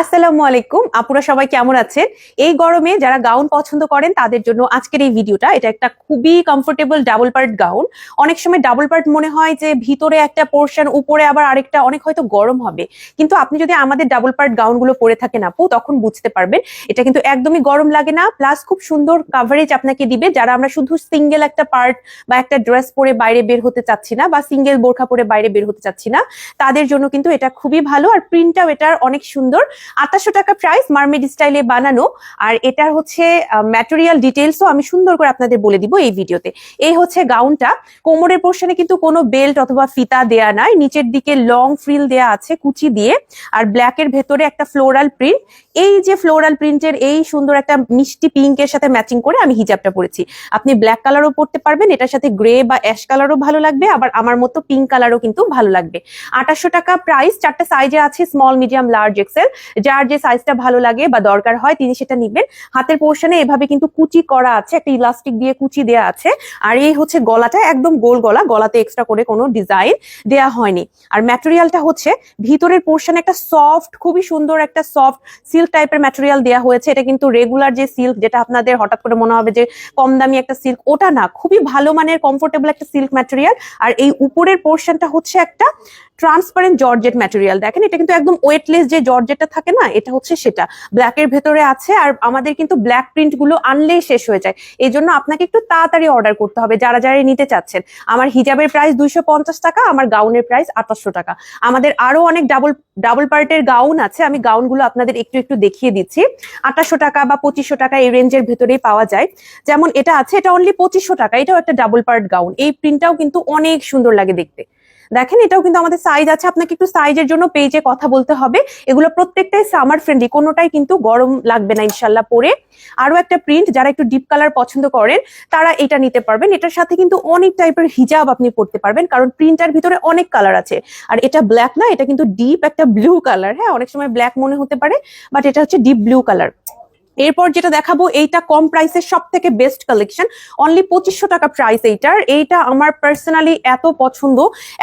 আসসালামু আলাইকুম। আপুরা সবাই কেমন আছেন? এই গরমে যারা গাউন পছন্দ করেন, তাদের জন্য আজকের এই ভিডিওটা, এটা একটা খুবই কমফোর্টেবল ডাবল পার্ট গাউন অনেক সময় ডাবল পার্ট মনে হয় যে ভিতরে একটা পোর্শন উপরে আবার আরেকটা, অনেক হয়তো গরম হবে। কিন্তু আপনি যদি আমাদের ডাবল পার্ট গাউনগুলো পরে থাকেন আপু, তখন বুঝতে পারবেন, এটা কিন্তু একদমই গরম লাগে না। প্লাস খুব সুন্দর কাভারেজ আপনাকে দিবে। যারা আমরা শুধু সিঙ্গেল একটা পার্ট বা একটা ড্রেস পরে বাইরে বের হতে চাচ্ছি না, বা সিঙ্গেল বোরখা পরে বাইরে বের হতে চাচ্ছি না, তাদের জন্য কিন্তু এটা খুবই ভালো। আর প্রিন্টটাও এটার অনেক সুন্দর। আঠাশশো টাকা প্রাইস মার্মেড স্টাইলে বানানো। আর এটার হচ্ছে ম্যাটেরিয়াল ডিটেলসও আমি সুন্দর করে আপনাদের বলে দিব এই ভিডিওতে। এই হচ্ছে গাউনটা কোমরের পোর্শনে কিন্তু কোনো বেল্ট অথবা ফিতা দেয়া নাই। নিচের দিকে লং ফ্রিল দেয়া আছে কুচি দিয়ে। আর ব্ল্যাকের ভেতরে একটা ফ্লোরাল প্রিন্ট এই যে ফ্লোরাল প্রিন্টের এই সুন্দর একটা মিষ্টি পিঙ্কের সাথে ম্যাচিং করে আমি হিজাবটা পরেছি। আপনি ব্ল্যাক কালারও পরতে পারবেন। এটার সাথে গ্রে বা অ্যাশ কালারও ভালো লাগবে। আবার আমার মতো পিঙ্ক কালারও কিন্তু ভালো লাগবে। আঠাশশো টাকা প্রাইস চারটা সাইজে আছে স্মল মিডিয়াম লার্জ এক্সেল যার যে সাইজটা ভালো লাগে বা দরকার হয় তিনি সেটা নিবেন। হাতের পোর্শনে এভাবে কিন্তু কুচি করা আছে, একটা ইলাস্টিক দিয়ে কুচি দেয়া আছে। আর এই হচ্ছে গলাটা, একদম গোল গলা, গলাতে এক্সট্রা করে কোনো ডিজাইন দেয়া হয়নি। আর ম্যাটেরিয়ালটা হচ্ছে ভিতরের পোর্শনে একটা সফট খুবই সুন্দর একটা সফট সিল্ক টাইপের ম্যাটেরিয়াল দেয়া হয়েছে। এটা কিন্তু রেগুলার যে সিল্ক যেটা আপনাদের হঠাৎ করে মনে হবে যে কম দামি একটা সিল্ক ওটা না। খুবই ভালো মানের কমফোর্টেবল একটা সিল্ক ম্যাটেরিয়াল আর এই উপরের পোর্শনটা হচ্ছে একটা ট্রান্সপারেন্ট জর্জেট ম্যাটেরিয়াল দেখেন, এটা কিন্তু একদম ওয়েটলেস যে জর্জেটটা থাকে না? এটা হচ্ছে সেটা। ব্ল্যাকের ভেতরে আছে আর আমাদের কিন্তু ব্ল্যাক প্রিন্টগুলো আনলেই শেষ হয়ে যায়। এই জন্য আপনাকে একটু তাড়াতাড়ি অর্ডার করতে হবে, যারা যারা নিতে চাচ্ছেন। আমার হিজাবের প্রাইস দুইশো পঞ্চাশ টাকা, আমার গাউনের প্রাইস আঠাশশো টাকা। আমাদের আরও অনেক ডাবল ডাবল পার্টের গাউন আছে, আমি গাউনগুলো আপনাদের একটু একটু দেখিয়ে দিচ্ছি। আঠাশশো টাকা বা পঁচিশশো টাকা এই রেঞ্জের ভেতরেই পাওয়া যায়। যেমন এটা আছে, এটা অনলি পঁচিশশো টাকা, এটাও একটা ডাবল পার্ট গাউন এই প্রিন্টটাও কিন্তু অনেক সুন্দর লাগে দেখতে। দেখেন, এটাও কিন্তু আমাদের সাইজ আছে। আপনাকে একটু সাইজের জন্য পেজে কথা বলতে হবে। এগুলো প্রত্যেকটাই সামার ফ্রেন্ডলি কোনোটাই কিন্তু গরম লাগবে না ইনশাল্লাহ পরে। আরও একটা প্রিন্ট যারা একটু ডিপ কালার পছন্দ করেন, তারা এটা নিতে পারবেন। এটার সাথে কিন্তু অনেক টাইপের হিজাব আপনি পড়তে পারবেন, কারণ প্রিন্টার ভিতরে অনেক কালার আছে। আর এটা ব্ল্যাক না, এটা কিন্তু ডিপ একটা ব্লু কালার হ্যাঁ? অনেক সময় ব্ল্যাক মনে হতে পারে বাট এটা হচ্ছে ডিপ ব্লু কালার এরপর যেটা দেখাবো, এইটা কম প্রাইসের সব থেকে বেস্ট কালেকশন অনলি পঁচিশশো টাকা প্রাইস এইটার। এইটা আমার পার্সোনালি এত পছন্দ,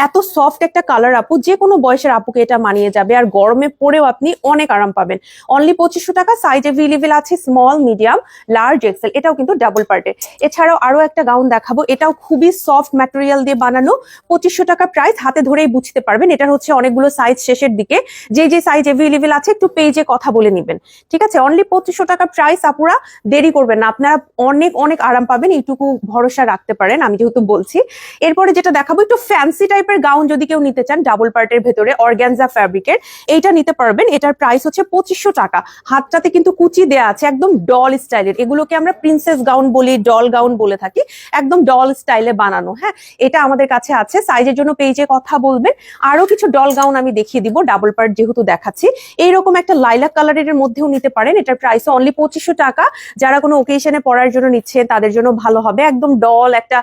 এত সফট একটা কালার আপু যে কোনো বয়সের আপুকে এটা মানিয়ে যাবে। আর গরমে পরেও আপনি অনেক আরাম পাবেন। অনলি পঁচিশশো টাকা সাইজ অ্যাভেলেবেল আছে স্মল মিডিয়াম লার্জ এক্সেল এটাও কিন্তু ডাবল পার্টের এছাড়াও আরও একটা গাউন দেখাবো, এটাও খুবই সফট ম্যাটেরিয়াল দিয়ে বানানো। পঁচিশশো টাকা প্রাইস হাতে ধরেই বুঝতে পারবেন, এটার হচ্ছে অনেকগুলো সাইজ শেষের দিকে। যে যে সাইজ অ্যাভেলেবেল আছে, একটু পেজে কথা বলে নিবেন। ঠিক আছে? অনলি পঁচিশশো টাকা প্রাইস আপুরা দেরি করবেন না। আপনারা অনেক অনেক আরাম পাবেন, এইটুকু ভরসা রাখতে পারেন, আমি যেহেতু বলছি। এরপরে যেটা দেখাবো, একটু ফ্যান্সি টাইপের গাউন যদি কেউ নিতে চান ডাবল পার্টের ভেতরে অর্গ্যানজা ফ্যাব্রিকের এইটা নিতে পারবেন। এটার প্রাইস হচ্ছে পঁচিশশো টাকা। হাতটাতে কিন্তু কুচি দেয়া আছে, একদম ডল স্টাইলের এগুলোকে আমরা প্রিন্সেস গাউন বলি ডল গাউন বলে থাকি। একদম ডল স্টাইলে বানানো হ্যাঁ? এটা আমাদের কাছে আছে। সাইজের জন্য পেজে কথা বলবেন। আরও কিছু ডল গাউন আমি দেখিয়ে দিব ডাবল পার্ট যেহেতু দেখাচ্ছি। এইরকম একটা লাইলাক কালারের মধ্যেও নিতে পারেন। এটার প্রাইস অনলি পঁচিশশো টাকা। যারা কোনো ওকেশনে পড়ার জন্য নিচ্ছেন তাদের জন্য ভালো হবে। একদম ডল একটা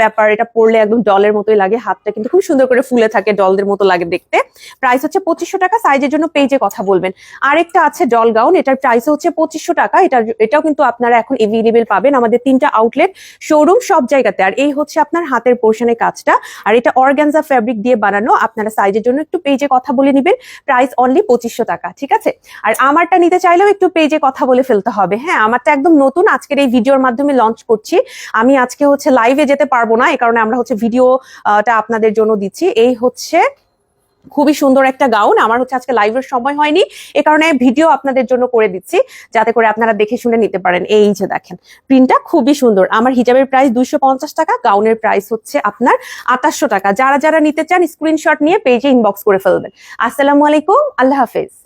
ব্যাপার। এটা পরলে একদম ডলের মতোই লাগে হাতটা। কিন্তু খুব সুন্দর করে ফুলে থাকে ডলদের মতো লাগে দেখতে। প্রাইস হচ্ছে পঁচিশশো টাকা। সাইজের জন্য পেজে কথা বলবেন। আরেকটা আছে ডল গাউন এটার প্রাইস হচ্ছে পঁচিশশো টাকা। এটা এটাও কিন্তু আপনারা এখন এভেলেবেল পাবেন আমাদের তিনটা আউটলেট শোরুম সব জায়গাতে। আর এই হচ্ছে আপনার হাতের পোর্শনের কাজটা। আর এটা অর্গ্যানজা ফ্যাব্রিক দিয়ে বানানো। আপনারা সাইজের জন্য একটু পেজে কথা বলে নিবেন। প্রাইস অনলি পঁচিশশো টাকা। ঠিক আছে? আর আমারটা নিতে চাইলেও একটু পেজে কথা বলে ফেলতে হবে। হ্যাঁ আমারটা একদম নতুন। আজকের এই ভিডিওর মাধ্যমে লঞ্চ করছি। আমি আজকে হচ্ছে লাইভে যেতে পারব না এই কারণে আমরা হচ্ছে ভিডিওটা আপনাদের জন্য দিচ্ছি। এই হচ্ছে খুবই সুন্দর একটা গাউন আমার হচ্ছে আজকে লাইভের সময় হয়নি, এ কারণে ভিডিও আপনাদের জন্য করে দিচ্ছি, যাতে করে আপনারা দেখে শুনে নিতে পারেন। এই যে দেখেন প্রিন্টটা খুবই সুন্দর। আমার হিজাবের প্রাইস দুইশো পঞ্চাশ টাকা গাউনের প্রাইস হচ্ছে আপনার আঠাশশো টাকা। যারা যারা নিতে চান স্ক্রিনশট নিয়ে পেজে ইনবক্স করে ফেলবেন। আসসালামু আলাইকুম, আল্লাহ হাফেজ।